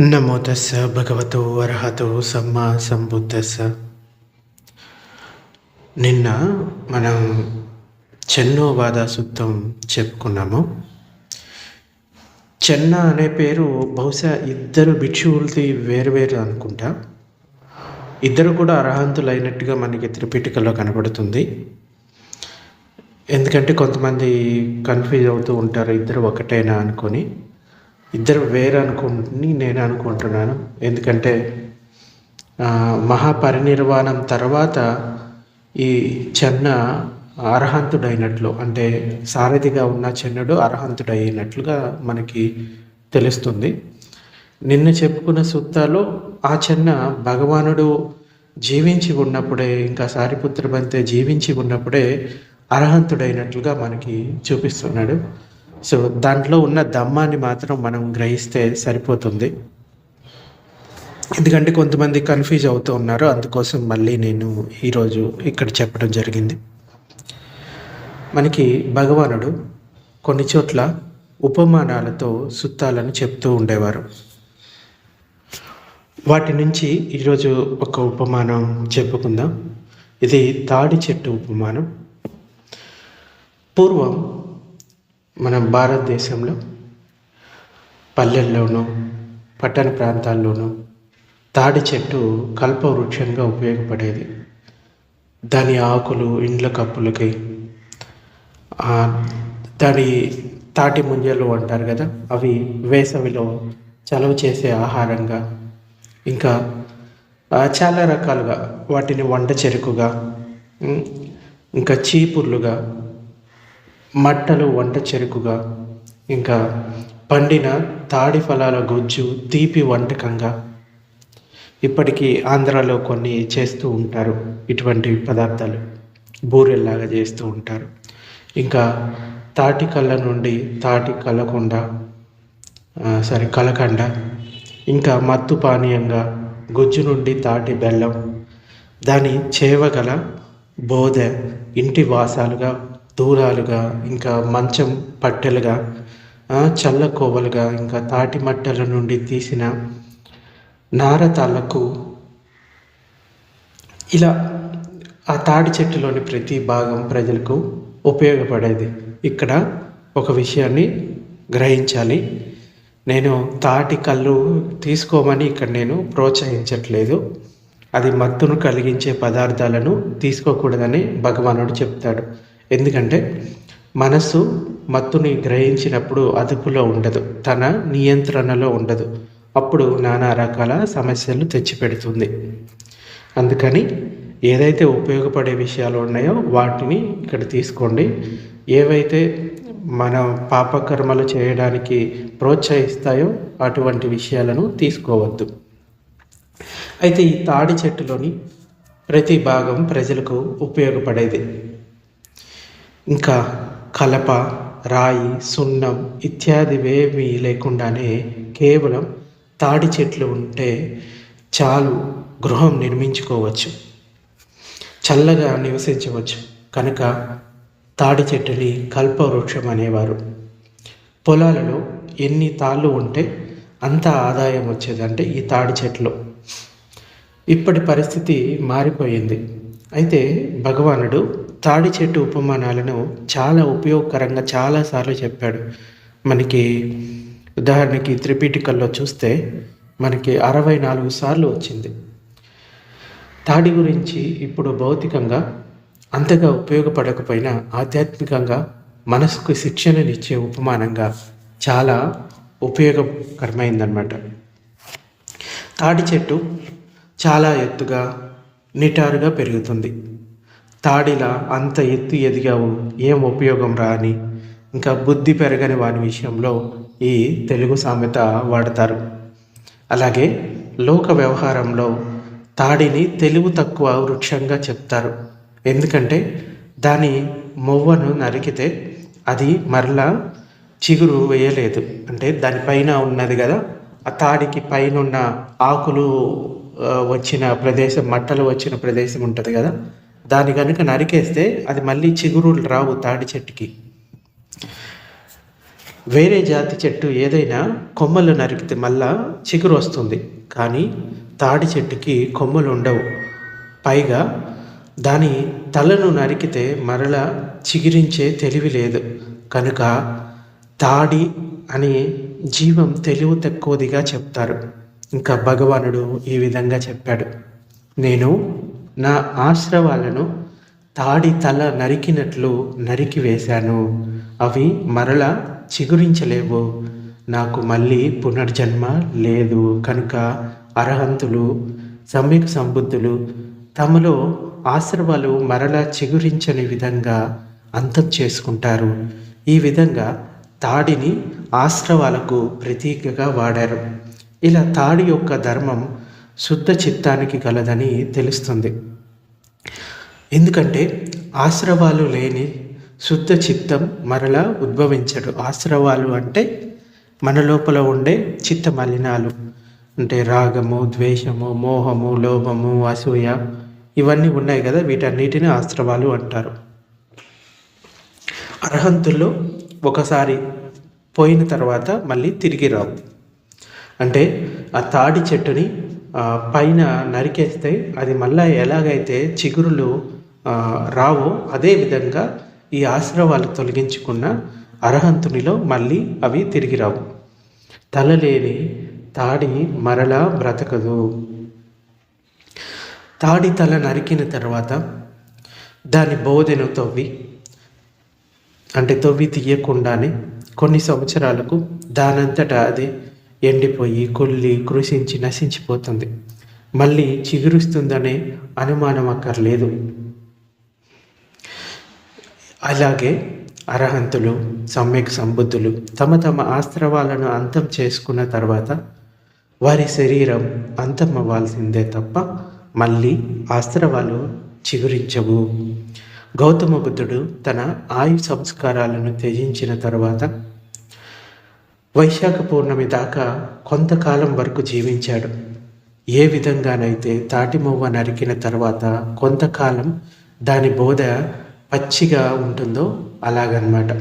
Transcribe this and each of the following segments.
నమో తస్స భగవతో అర్హతో సమ్మా సంబుద్ధస్స. నిన్న మనం చెన్నోవాద సూక్తం చెప్పుకున్నాము. చెన్న అనే పేరు బహుశా ఇద్దరు భిక్షువులది వేరువేరు అనుకుంటా. ఇద్దరు కూడా అర్హంతులైనట్టుగా మనకి త్రిపిటికలో కనబడుతుంది. ఎందుకంటే కొంతమంది కన్ఫ్యూజ్ అవుతూ ఉంటారు ఇద్దరు ఒకటేనా అనుకొని. ఇద్దరు వేరు అనుకుని నేను అనుకుంటున్నాను. ఎందుకంటే మహాపరినిర్వాణం తర్వాత ఈ చెన్న అర్హంతుడైనట్లు అంటే సారథిగా ఉన్న చెన్నుడు అర్హంతుడైనట్లుగా మనకి తెలుస్తుంది. నిన్న చెప్పుకున్న సూత్రాలు ఆ చెన్న భగవానుడు జీవించి ఉన్నప్పుడే ఇంకా సారిపుత్ర బంతే జీవించి ఉన్నప్పుడే అర్హంతుడైనట్లుగా మనకి చూపిస్తున్నాడు. సో దాంట్లో ఉన్న దమ్మాన్ని మాత్రం మనం గ్రహిస్తే సరిపోతుంది. ఎందుకంటే కొంతమంది కన్ఫ్యూజ్ అవుతూ ఉన్నారు. అందుకోసం మళ్ళీ నేను ఈరోజు ఇక్కడ చెప్పడం జరిగింది. మనకి భగవానుడు కొన్ని చోట్ల ఉపమానాలతో సుత్తాలను చెప్తూ ఉండేవారు. వాటి నుంచి ఈరోజు ఒక ఉపమానం చెప్పుకుందాం. ఇది తాడి చెట్టు ఉపమానం. పూర్వం మన భారతదేశంలో పల్లెల్లోనూ పట్టణ ప్రాంతాల్లోనూ తాడి చెట్టు కల్పవృక్షంగా ఉపయోగపడేది. దాని ఆకులు ఇండ్ల కప్పులకి దాని తాటి ముంజలు అంటారు కదా అవి వేసవిలో చలవ చేసే ఆహారంగా ఇంకా చాలా రకాలుగా వాటిని వంట చెరుకుగా ఇంకా చీపుర్లుగా మట్టలు వంట చెరుకుగా ఇంకా పండిన తాడి ఫలాల గుజ్జు తీపి వంటకంగా. ఇప్పటికీ ఆంధ్రాలో కొన్ని చేస్తూ ఉంటారు ఇటువంటి పదార్థాలు. బూరెల్లాగా చేస్తూ ఉంటారు. ఇంకా తాటి కళ్ళ నుండి తాటి కలకొండ సారీ కలకండ ఇంకా మత్తు పానీయంగా గుజ్జు నుండి తాటి బెల్లం దాని చేవగల బోధ ఇంటి వాసాలుగా దూరాలుగా ఇంకా మంచం పట్టెలుగా చల్ల కోవలుగా ఇంకా తాటి మట్టెల నుండి తీసిన నారతాళ్ళకు ఇలా ఆ తాడి చెట్టులోని ప్రతి భాగం ప్రజలకు ఉపయోగపడేది. ఇక్కడ ఒక విషయాన్ని గ్రహించాలి. నేను తాటి కళ్ళు తీసుకోమని ఇక్కడ నేను ప్రోత్సహించట్లేదు. అది మత్తును కలిగించే పదార్థాలను తీసుకోకూడదని భగవానుడు చెప్తాడు. ఎందుకంటే మనస్సు మత్తుని గ్రహించినప్పుడు అదుపులో ఉండదు తన నియంత్రణలో ఉండదు. అప్పుడు నానా రకాల సమస్యలు తెచ్చిపెడుతుంది. అందుకని ఏదైతే ఉపయోగపడే విషయాలు ఉన్నాయో వాటిని ఇక్కడ తీసుకోండి. ఏవైతే మన పాపకర్మలు చేయడానికి ప్రోత్సహిస్తాయో అటువంటి విషయాలను తీసుకోవద్దు. అయితే ఈ తాడి చెట్టులోని ప్రతి భాగం ప్రజలకు ఉపయోగపడేది. ఇంకా కలప రాయి సున్నం ఇత్యాదివేమీ లేకుండానే కేవలం తాడి చెట్లు ఉంటే చాలు గృహం నిర్మించుకోవచ్చు. చల్లగా నివసించవచ్చు. కనుక తాడి చెట్టుని కల్పవృక్షం అనేవారు. పొలాలలో ఎన్ని తాళ్ళు ఉంటే అంత ఆదాయం వచ్చేదంటే ఈ తాడి చెట్లు. ఇప్పటి పరిస్థితి మారిపోయింది. అయితే భగవానుడు తాడి చెట్టు ఉపమానాలను చాలా ఉపయోగకరంగా చాలాసార్లు చెప్పాడు. మనకి ఉదాహరణకి త్రిపీఠికల్లో చూస్తే మనకి అరవై నాలుగు సార్లు వచ్చింది. తాడి గురించి ఇప్పుడు భౌతికంగా అంతగా ఉపయోగపడకపోయినా ఆధ్యాత్మికంగా మనసుకు శిక్షణనిచ్చే ఉపమానంగా చాలా ఉపయోగకరమైందన్నమాట. తాడి చెట్టు చాలా ఎత్తుగా నిటారుగా పెరుగుతుంది. తాడిలా అంత ఎత్తు ఎదిగావు. ఏం ఉపయోగం రా అని. ఇంకా బుద్ధి పెరగని వాని విషయంలో ఈ తెలుగు సామెత వాడతారు. అలాగే లోక వ్యవహారంలో తాడిని తెలివి తక్కువ వృక్షంగా చెప్తారు. ఎందుకంటే దాని మొవ్వను నరికితే అది మరలా చిగురు వేయలేదు. అంటే దానిపైన ఉన్నది కదా ఆ తాడికి పైన ఉన్న ఆకులు వచ్చిన ప్రదేశం మట్టలు వచ్చిన ప్రదేశం ఉంటుంది కదా. దాని కనుక నరికేస్తే అది మళ్ళీ చిగురులు రావు తాడి చెట్టుకి. వేరే జాతి చెట్టు ఏదైనా కొమ్మలు నరికితే మళ్ళా చిగురు వస్తుంది. కానీ తాడి చెట్టుకి కొమ్మలు ఉండవు. పైగా దాని తలను నరికితే మరలా చిగిరించే తెలివి లేదు. కనుక తాడి అని జీవం తెలివి తక్కువదిగా చెప్తారు. ఇంకా భగవానుడు ఈ విధంగా చెప్పాడు. నేను నా ఆశ్రవాలను తాడి తల నరికినట్లు నరికి వేశాను. అవి మరల చిగురించలేవు. నాకు మళ్ళీ పునర్జన్మ లేదు. కనుక అర్హంతులు సమ్యక్ సంబుద్ధులు తమలో ఆశ్రవాలు మరలా చిగురించని విధంగా అంతం చేసుకుంటారు. ఈ విధంగా తాడిని ఆశ్రవాలకు ప్రతీకగా వాడారు. ఇలా తాడి యొక్క ధర్మం శుద్ధ చిత్తానికి గలదని తెలుస్తుంది. ఎందుకంటే ఆశ్రవాలు లేని శుద్ధ చిత్తం మరలా ఉద్భవించడు. ఆశ్రవాలు అంటే మన లోపల ఉండే చిత్త మలినాలు అంటే రాగము ద్వేషము మోహము లోభము అసూయ ఇవన్నీ ఉన్నాయి కదా. వీటన్నిటిని ఆశ్రవాలు అంటారు. అర్హంతుల్లో ఒకసారి పోయిన తర్వాత మళ్ళీ తిరిగి రావు. అంటే ఆ తాడి చెట్టుని పైన నరికేస్తే అది మళ్ళీ ఎలాగైతే చిగురులు రావో అదేవిధంగా ఈ ఆశ్రవాలు తొలగించుకున్న అర్హంతునిలో మళ్ళీ అవి తిరిగి రావు. తలలేని తాడి మరలా బ్రతకదు. తాడి తల నరికిన తర్వాత దాని బోధెను తవ్వి అంటే తవ్వి తీయకుండానే కొన్ని సంవత్సరాలకు దానంతటా అది ఎండిపోయి కొల్లి కృషించి నశించిపోతుంది. మళ్ళీ చిగురుస్తుందనే అనుమానం అక్కర్లేదు. అలాగే అర్హంతులు సమ్యక్ సంబుద్ధులు తమ తమ ఆస్త్రవాలను అంతం చేసుకున్న తర్వాత వారి శరీరం అంతం అవ్వాల్సిందే తప్ప మళ్ళీ ఆస్త్రవాలు చిగురించవు. గౌతమ బుద్ధుడు తన ఆయు సంస్కారాలను త్యజించిన తర్వాత వైశాఖ పౌర్ణమి దాకా కొంతకాలం వరకు జీవించాడు. ఏ విధంగానైతే తాటిమొవ్వ నరికిన తర్వాత కొంతకాలం దాని బోధ పచ్చిగా ఉంటుందో అలాగనమాట.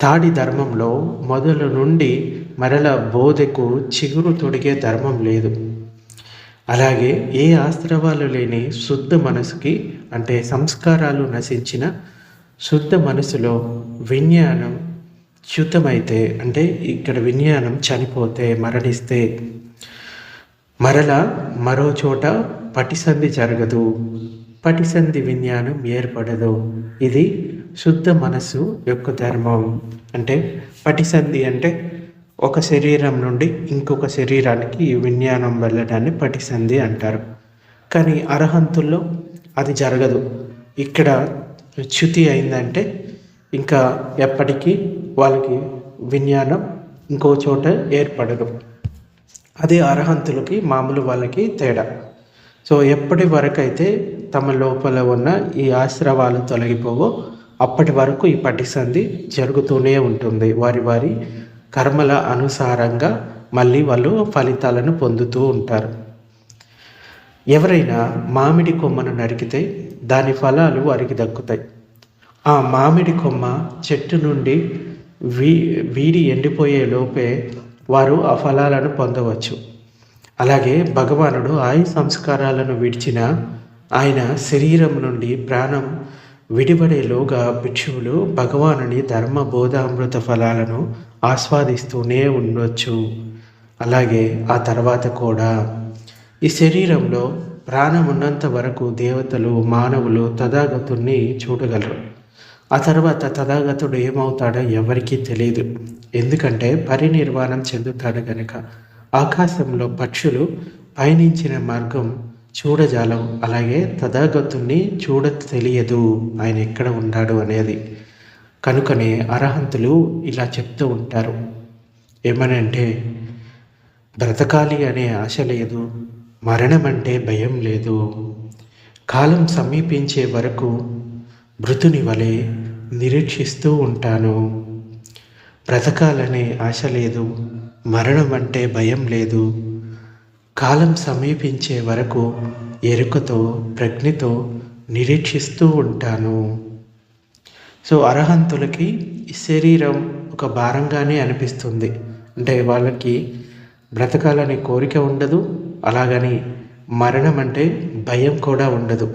తాడి ధర్మంలో మొదలు నుండి మరల బోధకు చిగురు తొడిగే ధర్మం లేదు. అలాగే ఏ ఆస్త్రవాలు లేని శుద్ధ మనసుకి అంటే సంస్కారాలు నశించిన శుద్ధ మనసులో విజ్ఞానం చ్యుతమైతే అంటే ఇక్కడ విజ్ఞానం చనిపోతే మరణిస్తే మరల మరో చోట పటిసంధి జరగదు. పటిసంధి విజ్ఞానం ఏర్పడదు. ఇది శుద్ధ మనసు యొక్క ధర్మం. అంటే పటిసంధి అంటే ఒక శరీరం నుండి ఇంకొక శరీరానికి ఈ విజ్ఞానం వెళ్ళడాన్ని పటిసంధి అంటారు. కానీ అర్హంతుల్లో అది జరగదు. ఇక్కడ చ్యుతి అయిందంటే ఇంకా ఎప్పటికీ వాళ్ళకి విజ్ఞానం ఇంకో చోట ఏర్పడదు. అదే అర్హంతులకి మామూలు వాళ్ళకి తేడా. సో ఎప్పటి వరకు అయితే తమ లోపల ఉన్న ఈ ఆశ్రవాలు తొలగిపోవు. అప్పటి వరకు ఈ పటిసంధి జరుగుతూనే ఉంటుంది. వారి వారి కర్మల అనుసారంగా మళ్ళీ వాళ్ళు ఫలితాలను పొందుతూ ఉంటారు. ఎవరైనా మామిడి కొమ్మను నరికితే దాని ఫలాలు వారికి దక్కుతాయి. ఆ మామిడి కొమ్మ చెట్టు నుండి వీ వీడి ఎండిపోయే లోపే వారు ఆ ఫలాలను పొందవచ్చు. అలాగే భగవానుడు ఆయు సంస్కారాలను విడిచిన ఆయన శరీరం నుండి ప్రాణం విడిపడేలోగా భిక్షువులు భగవానుని ధర్మ బోధామృత ఫలాలను ఆస్వాదిస్తూనే ఉండొచ్చు. అలాగే ఆ తర్వాత కూడా. ఈ శరీరంలో ప్రాణం ఉన్నంత వరకు దేవతలు మానవులు తథాగతుణ్ణి చూడగలరు. ఆ తర్వాత తథాగతుడు ఏమవుతాడో ఎవరికీ తెలియదు ఎందుకంటే పరినిర్వాణం చెందుతాడు గనక. ఆకాశంలో పక్షులు పయనించిన మార్గం చూడజాలం. అలాగే తథాగతుణ్ణి చూడ తెలియదు. ఆయన ఎక్కడ ఉన్నాడు అనేది. కనుకనే అర్హంతులు ఇలా చెప్తూ ఉంటారు. ఏమనంటే బ్రతకాలి అనే ఆశ లేదు. మరణం అంటే భయం లేదు. కాలం సమీపించే వరకు మృతుని వలె నిరీక్షిస్తూ ఉంటాను. బ్రతకాలనే ఆశ లేదు. మరణం అంటే భయం లేదు. కాలం సమీపించే వరకు ఎరుకతో ప్రజ్ఞతో నిరీక్షిస్తూ ఉంటాను. సో అర్హంతులకి శరీరం ఒక భారంగానే అనిపిస్తుంది. అంటే వాళ్ళకి బ్రతకాలనే కోరిక ఉండదు అలాగని మరణం అంటే భయం కూడా ఉండదు.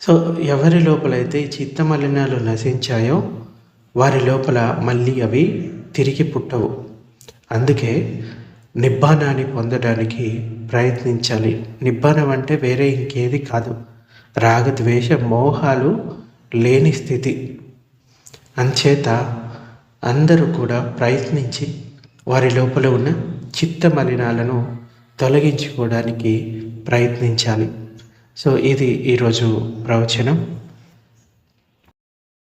సో ఎవరి లోపలైతే ఈ చిత్త మలినాలు నశించాయో వారి లోపల మళ్ళీ అవి తిరిగి పుట్టవు. అందుకే నిబ్బానాన్ని పొందడానికి ప్రయత్నించాలి. నిబ్బానం అంటే వేరే ఇంకేది కాదు. రాగద్వేష మోహాలు లేని స్థితి. అంచేత అందరూ కూడా ప్రయత్నించి వారి లోపల ఉన్న చిత్త మలినాలను తొలగించుకోవడానికి ప్రయత్నించాలి. సో ఇది ఈరోజు ప్రవచనం.